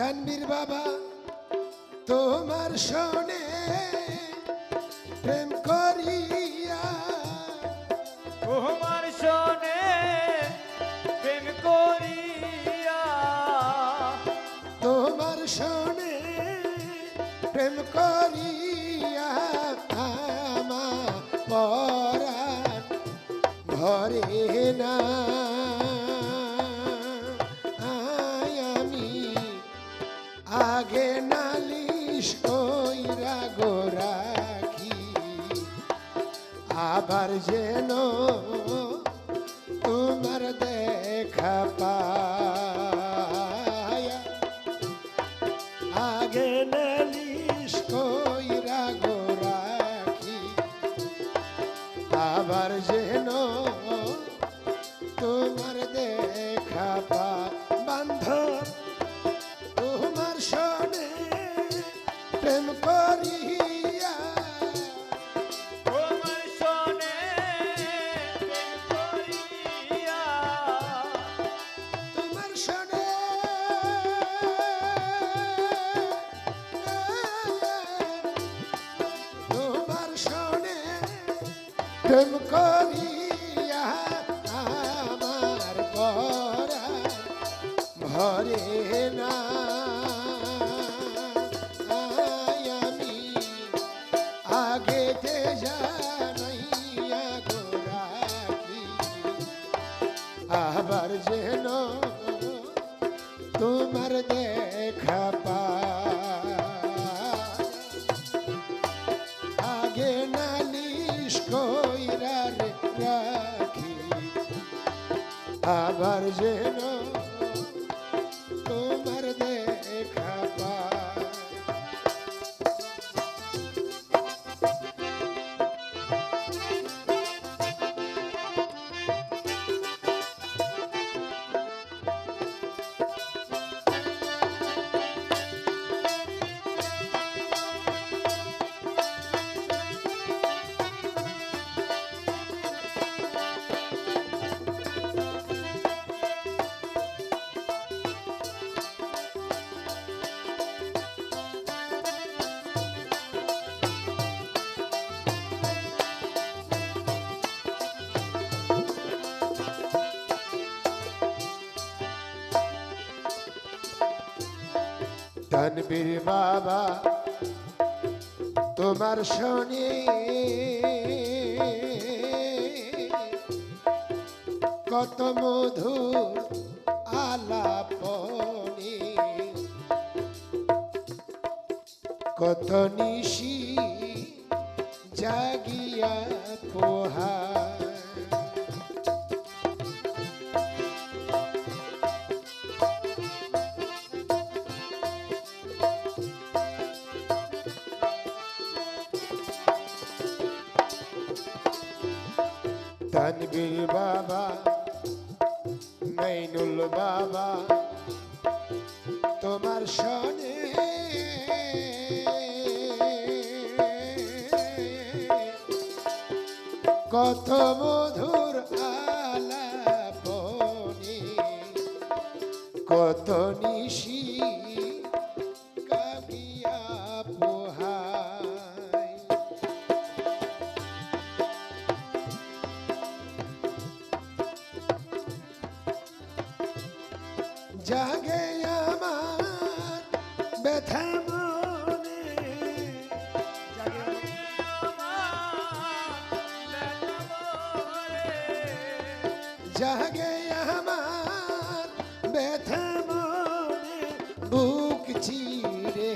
তানবীর বাবা তোমার শোনে প্রেম করিয়া। তোমার শোনে প্রেম করিয়া। তোমার শোনে আবার যেন তোমার দেখা পায়া। আগে নালিশ কইরা গো রাখি আবার যেন তোমার দেখা পা প্রেম করিয়া আমার পরাণ ভরে না আমি আগে তে জানাইয়া গোরাকি আবার যেন তোমার দেখা আবার তানবীর বাবা তোমার শনি। কত মধুর আলাপনি কত নিশি জাগিয়া পোহায়। তানবীর বাবা মাইনুল বাবা তোমার সনে কত মধুর আলাপনি কত নিশি জাগে আমার ব্যথা মনে। জাগে আমার ব্যথা মনে। বুক চিরে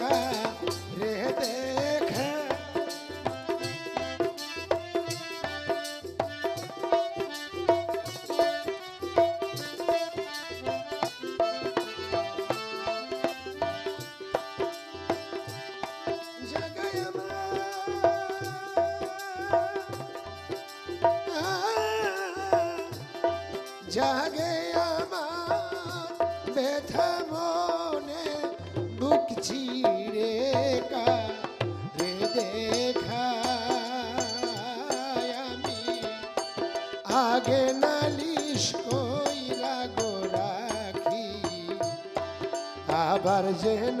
রে জাগে আমার ব্যথা মনে, বুক চিরে রে দেখা। আমি আগে নালিশ কইরা গো রাখি, আবার যেন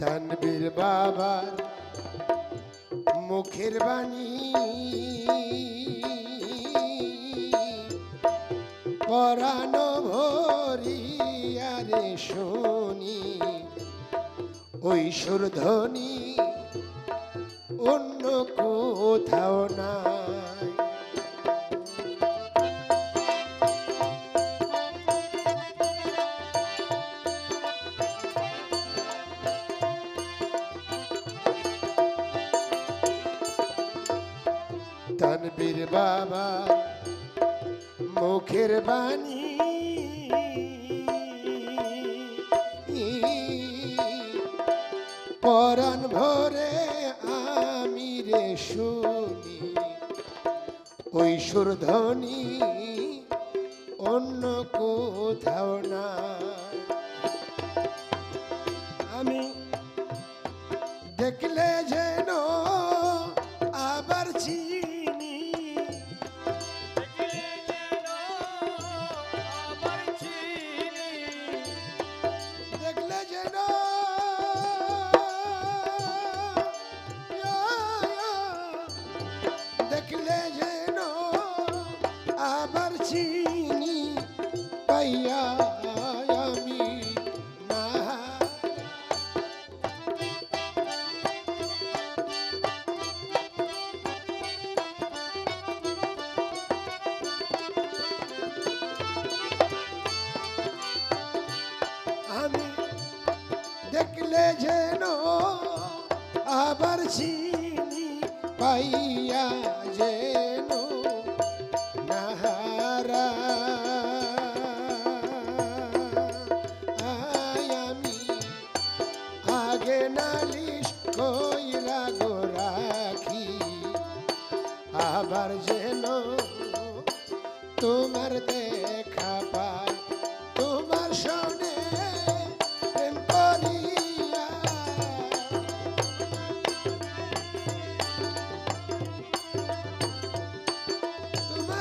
তানবীর বাবার মুখের বাণী। পরানো ভরিয়ারে শুনি ওই সুরধ্বনি অন্য কোথাও নাই তানবীর বাবা মুখের বাণী। পরাণ ভরে আমি রে শুনি ওই সুরধ্বনি অন্য কোথাও না ফিরে যেন আবার চিনি পাইয়া যেন নাহারা। আমি আগে নালিশ কইরা গো রাখি, আবার যেন তোমার দেশ